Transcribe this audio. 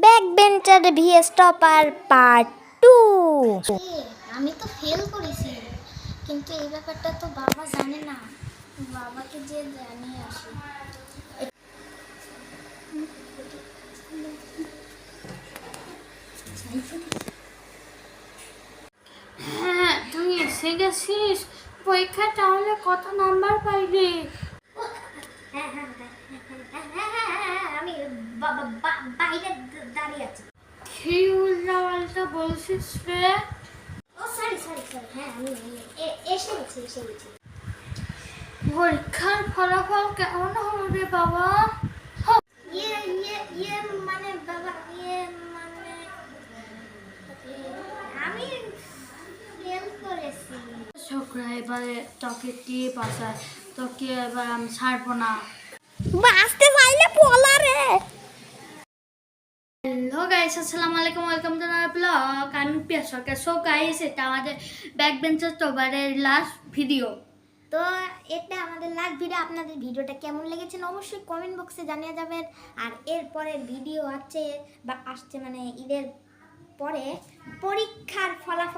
Back bencher vs topper part two আমি তো fail করেছি কিন্তু এই ব্যাপারটা তো বাবা জানে না বাবাকে যে জানিয়ে আসি হ্যাঁ তুই এসে গেছিস পরীক্ষা তাহলে কত নাম্বার হ্যাঁ হ্যাঁ হ্যাঁ হ্যাঁ, হ্যাঁ, হ্যাঁ, হ্যাঁ, আমি বাইরে দাঁড়িয়ে আছি। কি উল্টাপাল্টা বলছিস রে? ও সরি সরি সরি হ্যাঁ আমি এসে গেছি এসে গেছি। পরীক্ষার ফলাফল কেমন হলো রে বাবা? ইয়ে ইয়ে ইয়ে মানে বাবা ইয়ে মানে আমি ফেল করেছি। ছোকরা এবারে তোকে দিয়ে পাশায় তোকে এবার আমি ছাড়বো না। বাঁচতে চাইলে পলা হ্যালো গাইস, আসসালামু আলাইকুম, ওয়েলকাম টু আমার ব্লগ। আমি পিয়া সরকার। সো গাইস এটা আমাদের ব্যাক বেঞ্চার তোবারের লাস্ট ভিডিও তো এটা আমাদের লাস্ট ভিডিও আপনাদের ভিডিওটা কেমন লেগেছে অবশ্যই কমেন্ট বক্সে জানিয়ে যাবেন। আর এরপরে ভিডিও আছে বা আসছে মানে ঈদের পরে পরীক্ষার ফলাফল